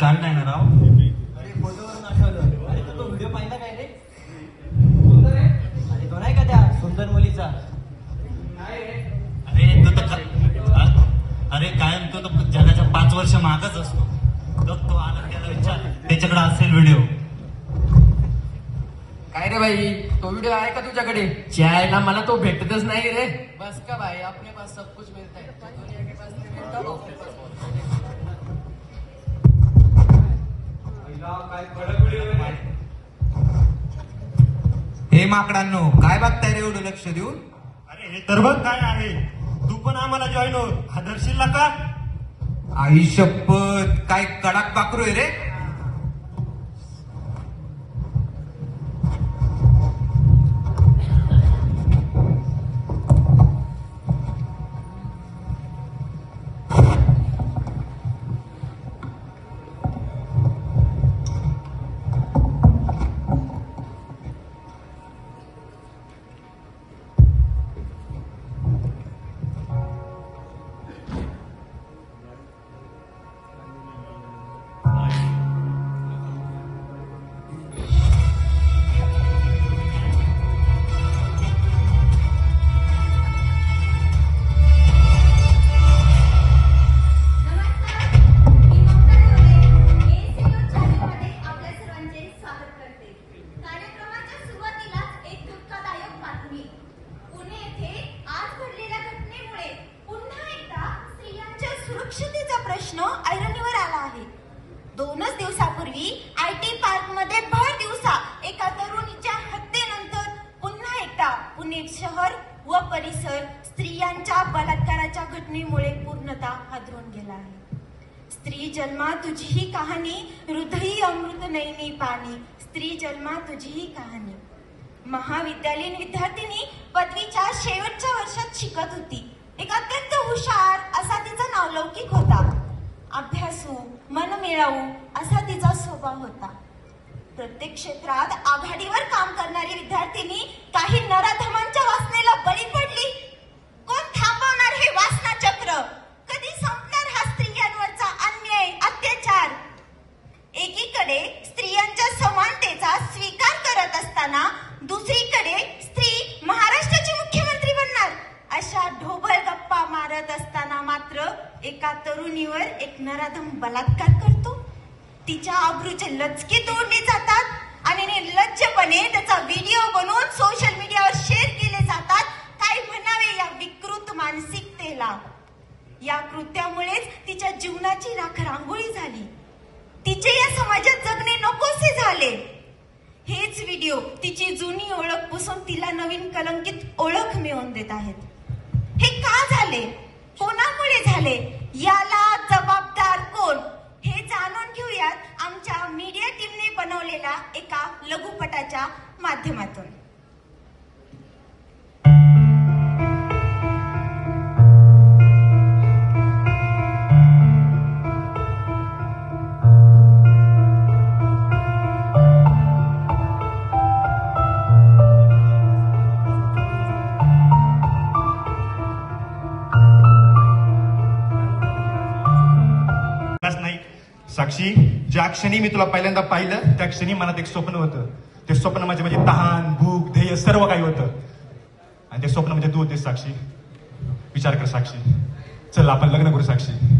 काय नाही ना राव? तो व्हिडिओ पाहिला काय रे? आहे? तो का त्या सुंदर मुलीचा? अरे तो तर अरे तर जगाच्या पाच वर्ष मागच असतो. बघ तो आनंद त्याला विचार. त्याच्याकडे असेल व्हिडिओ. काय रे भाई तो व्हिडिओ आहे का तुझ्याकडे? चायला मला तो भेटतच नाही रे. बस का भाई आपले पास सब कुछ मिळत आहे हे माकडांनो काय बघताय रे एवढं लक्ष देऊन? अरे हे तर बघ काय आहे. तू पण आम्हाला जॉईन हो. हादरशील का? आई शपथ काय कडक पाखरू आहे रे? तुझी ही कहाणी हृदयी अमृत नैनी पाणी स्त्री जन्मा तुझी ही कहाणी. महाविद्यालयीन विद्यार्थिनी पदवीच्या शेवटच्या वर्षात शिकत होती. एक अत्यंत हुशार असा तिचा नावलौकिक होता. अभ्यासू मन मनमिळावू असा तिचा स्वभाव होता. प्रत्येक क्षेत्रात आघाडीवर काम करणारी विद्यार्थिनी काही नराधमांच्या वासनेला बळी पडली. कोण थांबवणार हे वासना चक्र कधी संपणार हा स्त्रियांवरचा अन्याय एकीकडे स्त्रियांच्या समानतेचा स्वीकार करत असताना दुसरीकडे स्त्री महाराष्ट्राची मुख्यमंत्री बनणार. अशा ढोबळ गप्पा मारत असताना मात्र एका तरुणीवर एक नराधम बलात्कार करतो. तिच्या आबरूचे लचके तोडले जातात आणि निर्लज्जपणे त्याचा व्हिडिओ बनवून सोशल मीडियावर शेअर केले जातात. काय म्हणावे या विकृत मानसिकतेला? या कृत्यामुळेच तिच्या जीवनाची राख रांगोळी झाली. तिचे या समाजात जगणे नकोसे झाले. हेच व्हिडिओ तिची जुनी ओळख पुसून तिला नवीन कलंकित ओळख मिळवून देत आहेत. हे का झाले? कोणामुळे झाले? याला जबाबदार कोण? हे जाणून घेऊयात आमच्या मीडिया टीमने बनवलेला एका लघुपटाच्या माध्यमातून. ज्या क्षणी मी तुला पहिल्यांदा पाहिलं त्या क्षणी मनात एक स्वप्न होतं. ते स्वप्न म्हणजे म्हणजे तहान भूक ध्येय सर्व काही होतं. आणि ते स्वप्न म्हणजे तू होतेस साक्षी. विचार कर साक्षी. चल आपण लग्न करू साक्षी.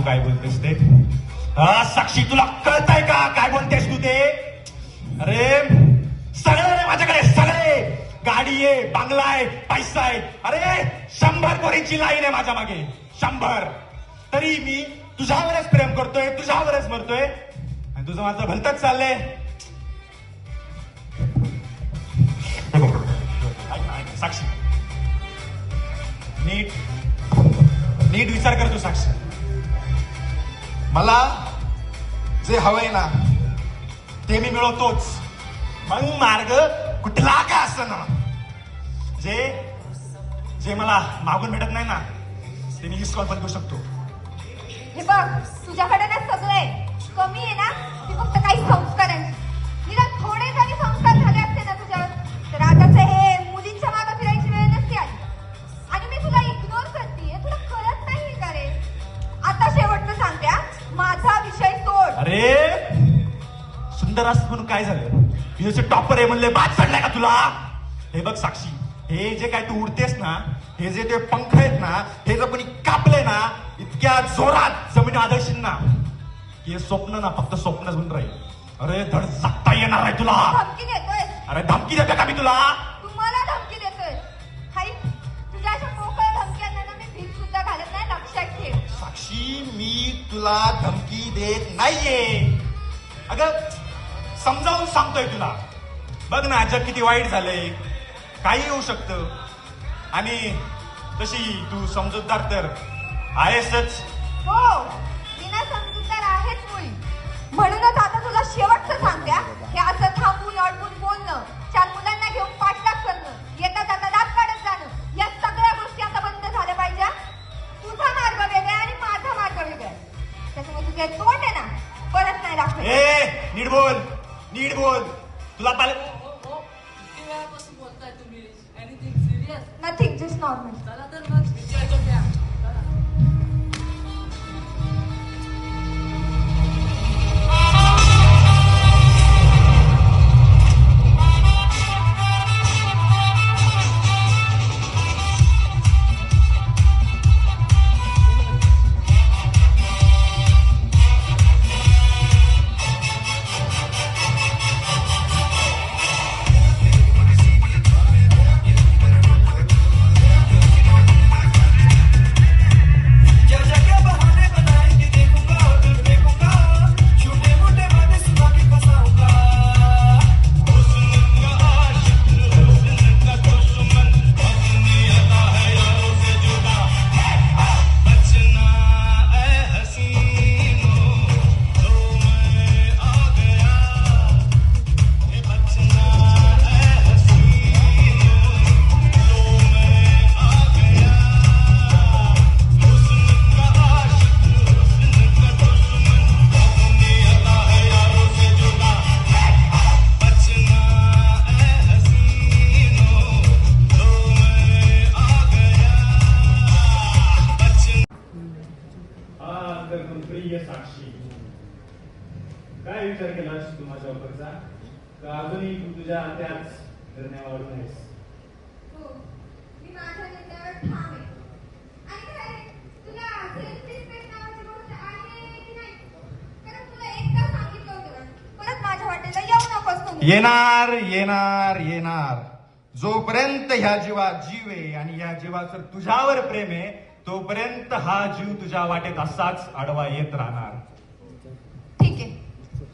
तू काय बोलतेस ते? साक्षी तुला कळताय का काय बोलतेस तू ते? अरे सगळे रे माझ्याकडे सगळे! गाडी आहे बांगला आहे पैसा आहे. अरे शंभर पोरींची लाईन आहे माझ्या मागे. शंभर. तरी मी तुझ्यावरच प्रेम करतोय तुझ्यावरच मरतोय. आणि तुझं माझं भलतच चाललंय. साक्षी. नीट. नीट विचार करतो साक्षी. मला जे हवंय ना ते मी मिळवतोच. मग मार्ग कुठला का ना? जे जे मला मागून भेटत नाही ना ते मी हिसकॉल पण करू शकतो. हे बघ तुझ्याकडे ना सगळं आहे कमी आहे ना ते फक्त काही संस्कार आहे थोडे असं म्हणून काय झालं? मी जसे टॉपर आहे म्हणले बाद चढलाय का तुला? हे बघ साक्षी हे जे काय तू उडतेस ना हे जे ते पंख आहेत ना हे जर कोणी कापले ना इतक्या जोरात जमीन आदळशील ना की हे स्वप्न ना फक्त स्वप्नच म्हणून राहील. अरे धड जगता येणार आहे तुला. धमकी देतोय. अरे धमकी देते का मी तुला? तुम्हाला धमकी देतोय. हाई तुझ्या अशा मोकळ्या धमक्यांना ना मी भीक सुद्धा घालत नाही लक्षात ठेव. साक्षी मी तुला धमकी देत नाहीये. अगं समजावून सांगतोय तुला. बघ ना जग किती वाईट झालंय. काही येऊ शकतं. आणि तशी तू समजूतदार तर आहेसच. हो मी ना समजूतदार आहेच मुली. म्हणूनच आता तुला शेवटचं सांगत्या हे. असं थांबून अडवून बोलणं चार मुलांना घेऊन पाठलाग करणं येता जाता दात काढत जाणं या सगळ्या गोष्टी आता बंद झाल्या पाहिजे तुझा मार्ग वेगळा आणि माझा मार्ग वेगळा त्याच्यामुळे तुझे तोंड आहे ना परत नाही लागत ए नीट बोल. नीट बोल. तुला पाल किती वेळापासून बोलताय तुम्ही? Anything serious nothing just normal चला तर मग. विचारतो परत माझ्या वाटेला येऊ नकोस तुम्ही. येणार येणार येणार. जोपर्यंत ह्या जीवात जीव आहे आणि ह्या जीवाचं तुझ्यावर प्रेम आहे तोपर्यंत हा जीव तुझ्या वाटेत असाच आडवा येत राहणार. ठीक आहे.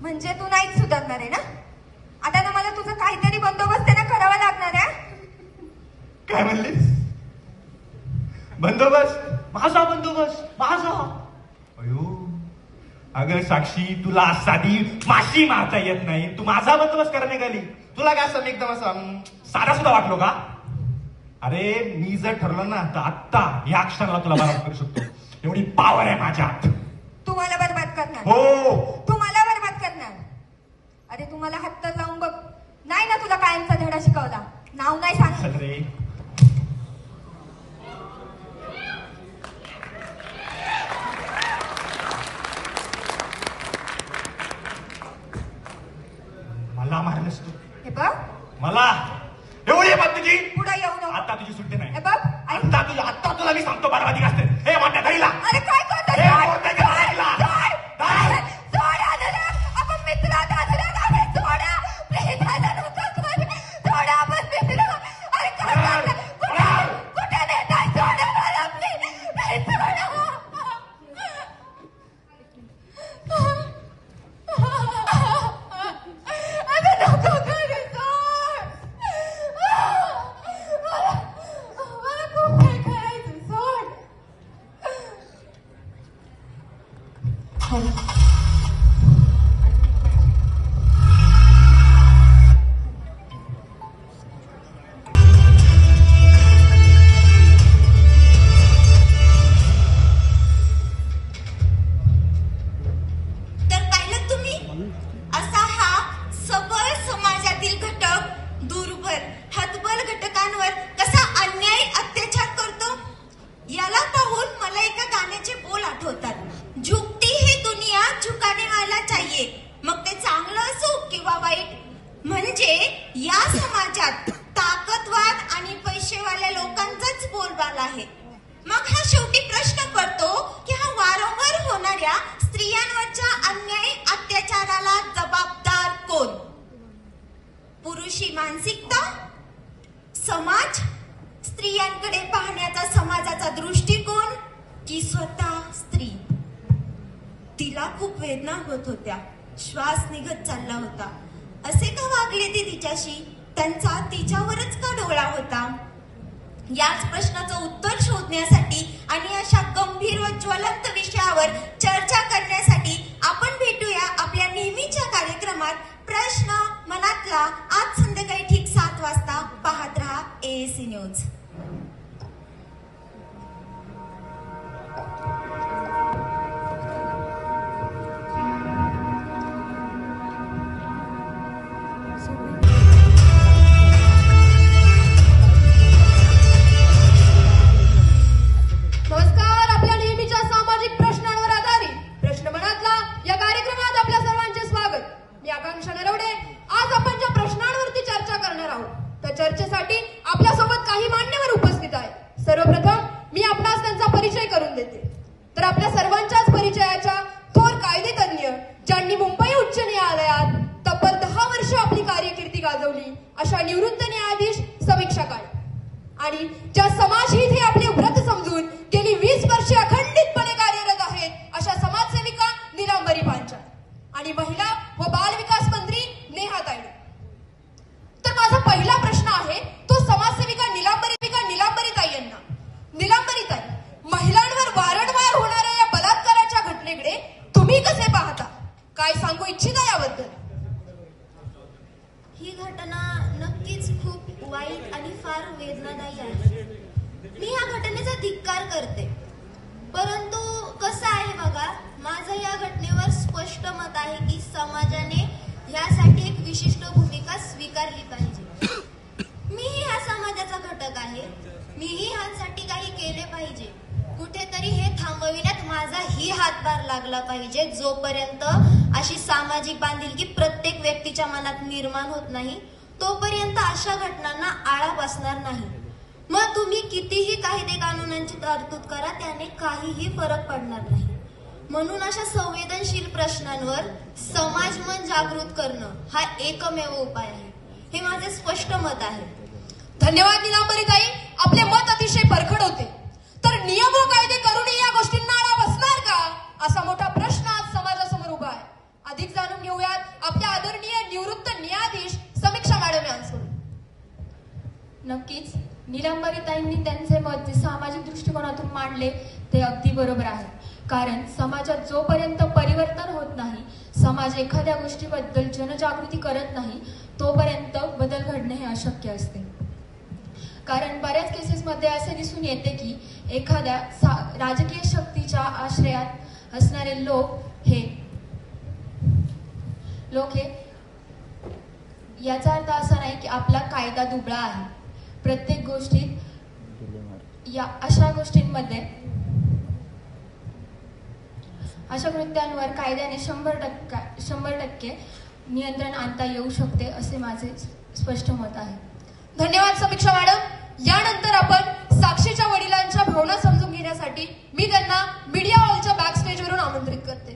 म्हणजे तू नाहीच सुधारणार आहे ना आता ना मला तुझं काहीतरी बंदोबस्त आहे ना करावा लागणार आहे काय म्हणलीस बंदोबस्त? माझा बंदोबस्त? माझा? अयो अगं साक्षी तुला साधी माशी मारता येत नाही. तू माझा बंदोबस्त करायला निघाली. तुला काय असं एकदम असं साधा सुद्धा वाटलो का? अरे मी जर ठरलं ना तर आत्ता या क्षणाला तुला बरबाद करू शकतो. एवढी पावर आहे माझ्यात. तू मला बरबाद करणार. हो. तू मला बरबाद करणार. अरे तू मला हात तर लावून बघ. नाही ना तुला कायमचा धडा शिकवला. नाव नाही सांग रे. मला मारलंस तू हे बघ मला या समाजात ताकदवाद आणि पैसेवाल्या लोकांचाच बोलबाला आहे. मग हा शेवटी प्रश्न पडतो की हा वारंवार होणाऱ्या स्त्रियांवरच्या अन्याय अत्याचाराला जबाबदार कोण? पुरुषी मानसिकता? समाज? स्त्रियांकडे पाहण्याचा समाजाचा दृष्टिकोन? की स्वतः स्त्री? तिला खूप वेदना होत होत्या. श्वास निघत चालला होता. असे का वागले ते तिच्याशी? त्यांचा तिच्यावरच का डोळा होता? याच प्रश्नाचं उत्तर शोधण्यासाठी आणि अशा गंभीर व ज्वलंत विषयावर चर्चा करण्यासाठी आपल्या सर्वांच्याच परिचयाच्या थोर कायदेतज्ञ ज्यांनी मुंबई उच्च न्यायालयात तब्बल दहा वर्ष आपली कार्यकिर्दी गाजवली अशा निवृत्त न्यायाधीश समीक्षा काळे आणि ज्या समाजहित हे आपले व्रत समजून गेली वीस वर्षे अखंडितपणे कार्यरत आहेत अशा समाजसेविका निलांबरी पांचाळ आणि महिला व बाल विकास मंत्री नेहा तायडे तर माझा पहिला प्रश्न आहे तो समाजसेविका निलांबरी निलांबरी ताई यांना. निलांबरी ताई महिलांवर वारंवार होणाऱ्या या बलात्काराच्या घटनेकडे तुम्ही कसे पाहता काय सांगू इच्छिता याबद्दल? ही घटना नक्कीच खूप वाईट आणि फार वेदनादायी आहे. मी या घटनेचा धिक्कार करते. परंतु कसं आहे बघा माझं या घटनेवर स्पष्ट मत आहे की समाजाने यासाठी एक विशिष्ट भूमिका स्वीकारली पाहिजे. मीही ह्या समाजाचा घटक आहे. मीही ह्यांसाठी काही केले पाहिजे. कुठेतरी हे थांबविण्यात माझाही हातभार लागला पाहिजे. जोपर्यंत अशी सामाजिक बांधिलकी प्रत्येक व्यक्तीच्या मनात निर्माण होत नाही तोपर्यंत अशा घटनांना आळा बसणार नाही. मग तुम्ही कितीही कायदे कानूनांची तरतूद करा त्याने काहीही फरक पडणार नाही. म्हणून अशा संवेदनशील प्रश्नांवर समाज मन जागृत करणं हा एकमेव उपाय आहे. हे माझे स्पष्ट मत आहे. धन्यवाद निलांबरीताई आपले मत अतिशय परखड होते. तर नियम कायदे करूनही या गोष्टींना आळा बसणार का? असा मोठा प्रश्न आज समाजासमोर उभा आहे. अधिक जाणून घेऊयात आपल्या आदरणीय निवृत्त न्यायाधीश समीक्षा मॅडम यांचं नक्कीच. निलंबरीताईंनी त्यांचे मत जे सामाजिक दृष्टिकोनातून मांडले ते अगदी बरोबर आहे. कारण समाजात जोपर्यंत परिवर्तन होत नाही समाज एखाद्या गोष्टीबद्दल जनजागृती करत नाही तोपर्यंत बदल घडणे हे अशक्य असते. कारण बऱ्याच केसेसमध्ये असे दिसून येते की एखाद्या राजकीय शक्तीच्या आश्रयात असणारे लोक हे. लोक हे. याचा अर्थ असा नाही की आपला कायदा दुबळा आहे. प्रत्येक गोष्टीत या अशा गोष्टींमध्ये अशा कृत्यांवर कायद्याने शंभर टक्का शंभर टक्के नियंत्रण आणता येऊ शकते असे माझे स्पष्ट मत आहे. धन्यवाद समीक्षा मॅडम. यानंतर आपण साक्षीच्या भावना समजून घेण्यासाठी मी त्यांना मीडिया हॉलच्या बॅक स्टेजवरून आमंत्रित करते.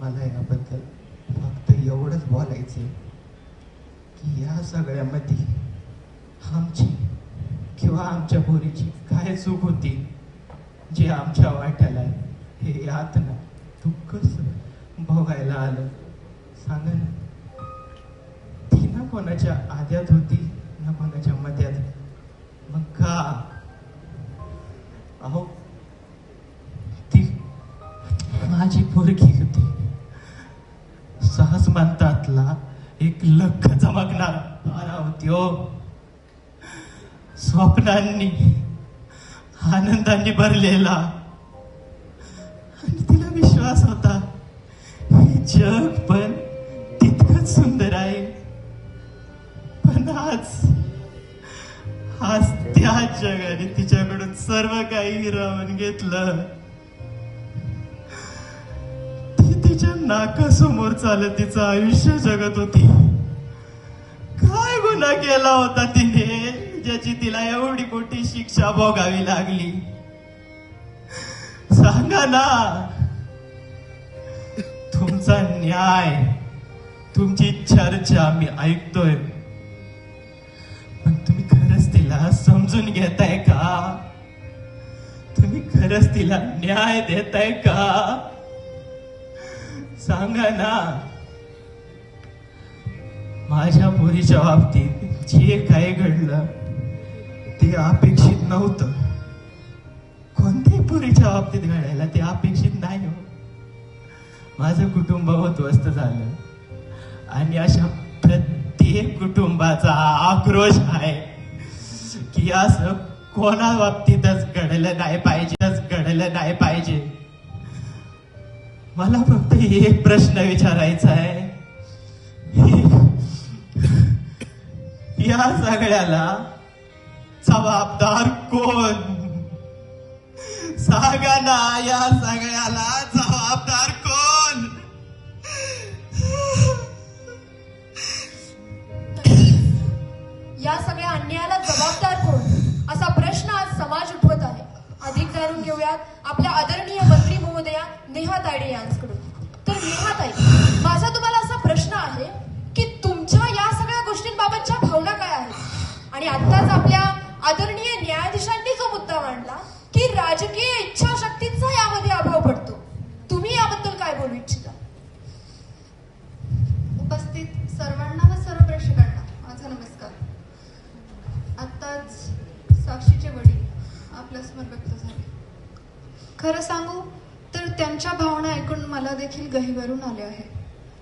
मला याबद्दल एवढंच की या सगळ्यामध्ये आमची किंवा आमच्या पोरीची काय चूक होती जे आमच्या वाट्याला हे यातना दुःखच भोगायला आलं. सांगा ना. ती ना कोणाच्या आद्यात होती ना कोणाच्या मध्यात मग का? अहो ती माझी पोरगी होती. सहज म्हणतातला एक लख चमकणार तारा होत्यो हो. स्वप्नांनी आनंदांनी भरलेला. आणि तिला विश्वास होता हे जग पण तितकंच सुंदर आहे. पण आज आज त्या जगाने तिच्याकडून सर्व काही हिरावून घेतलं. तिच्या नाकासमोर चालत तिचं आयुष्य जगत होती. काय गुन्हा केला होता तिने ज्याची तिला एवढी मोठी शिक्षा भोगावी लागली? सांगा ना. तुमचा न्याय तुमची चर्चा मी ऐकतोय. पण तुम्ही खरंच तिला समजून घेताय का? तुम्ही खरंच तिला न्याय देताय का? सांगा ना माझ्या पोरीच्या बाबतीत जे काही घडलं ते अपेक्षित नव्हतं. कोणत्याही पुरीच्या बाबतीत घडायला ते अपेक्षित नाही हो. माझं कुटुंब उद्ध्वस्त झालं. आणि अशा प्रत्येक कुटुंबाचा आक्रोश आहे की असं कोणा बाबतीतच घडलं नाही पाहिजेच घडलं नाही पाहिजे. मला फक्त एक प्रश्न विचारायचा आहे. या सगळ्याला जबाबदार कोण? सांगा ना या सगळ्याला जबाबदार कोण? या सगळ्या अन्यायाला जबाबदार कोण? असा प्रश्न आज समाज उठवत आहे. अधिक जाणून घेऊयात. आपल्या आदरणीय मंत्री महोदया नेहा तायडे यांच्याकडून तर नेहा ताई माझा तुम्हाला असा प्रश्न आहे की तुमच्या या सगळ्या गोष्टींबाबतच्या भावना काय आहेत? आणि आत्ताच आपल्या आदरणीय न्यायाधीशांनी जो मुद्दा मांडला की राजकीय इच्छाशक्तींचा यामध्ये अभाव पडतो. तुम्ही याबद्दल काय बोलू इच्छिता? उपस्थित सर्वांना व सर्व प्रेक्षकांना माझा नमस्कार. आत्ताच साक्षीचे वडील आपल्यासमोर व्यक्त झाले. खरं सांगू तर त्यांच्या भावना ऐकून मला देखील गहिवरून आले आहे.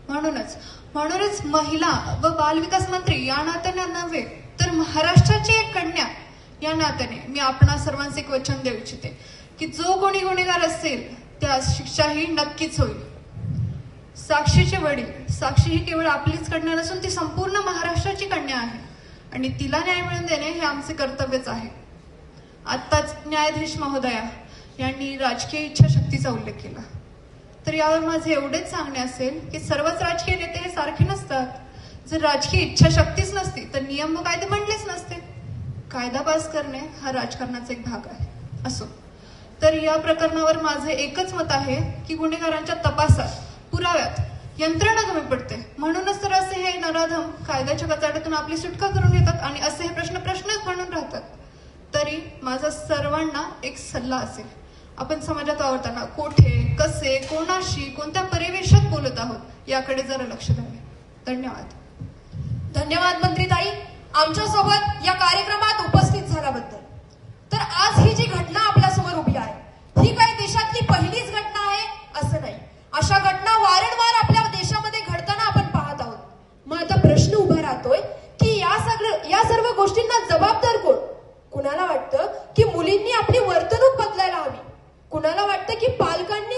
म्हणूनच म्हणूनच महिला व बालविकास मंत्री या नात्याने नव्हे तर महाराष्ट्राची एक कन्या या नात्याने मी आपणा सर्वांचे एक वचन देऊ इच्छिते की जो कोणी गुन्हेगार असेल त्यास शिक्षा ही नक्कीच होईल. साक्षीचे वडील साक्षी ही केवळ आपलीच कन्या नसून ती संपूर्ण महाराष्ट्राची कन्या आहे आणि तिला न्याय मिळवून देणे हे आमचे कर्तव्यच आहे. आत्ताच न्यायाधीश महोदया यांनी राजकीय इच्छाशक्तीचा उल्लेख केला. तर यावर माझे एवढेच सांगणे असेल की सर्वच राजकीय नेते हे सारखे नसतात. जर राजकीय इच्छाशक्तीच नसती तर नियम व कायदे म्हणलेच नसते. कायदा पास करणे हा राजकारणाचा एक भाग आहे असो. तर या प्रकरणावर माझे एकच मत आहे की गुन्हेगारांच्या तपासात पुराव्यात यंत्रणा कमी पडते. म्हणूनच तर असे हे नराधम कायद्याच्या कचाट्यातून आपली सुटका करून घेतात आणि असे हे प्रश्न प्रश्नच म्हणून राहतात. तरी माझा सर्वांना एक सल्ला असेल आपण समाजात वावरताना कोठे कसे कोणाशी कोणत्या परिवेशात बोलत आहोत याकडे जरा लक्ष द्यावे. धन्यवाद. धन्यवाद मंत्रीताई आमच्यासोबत या कार्यक्रमात उपस्थित झाल्याबद्दल. तर आज ही जी घटना आपल्यासमोर उभी आहे ही काही देशातली पहिलीच घटना आहे असं नाही. अशा घटना वारंवार आपल्या देशामध्ये घडताना आपण पाहत आहोत. मग आता प्रश्न उभा राहतोय की या सगळं या सर्व गोष्टींना जबाबदार कोण? कुणाला वाटतं की मुलींनी आपली वर्तणूक बदलायला हवी? कुणाला वाटतं की पालकांनी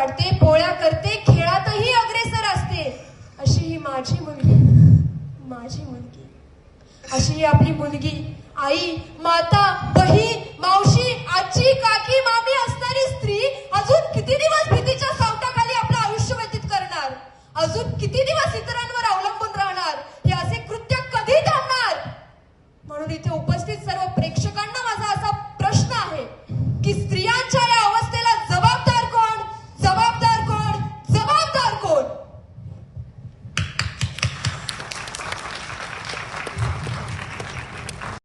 काढते पोळ्या करते खेळातही अग्रेसर असते. अशी ही माझी मुलगी माझी मुलगी. अशी ही आपली मुलगी आई माता बहीण मावशी आजी काकी मामी असणारी स्त्री अजून किती दिवस भीतीच्या सावटाखाली आपलं आयुष्य व्यतीत करणार? अजून किती दिवस इतरांवर अवलंबून राहणार? हे असे कृत्य कधी थांबणार? म्हणून इथे उपस्थित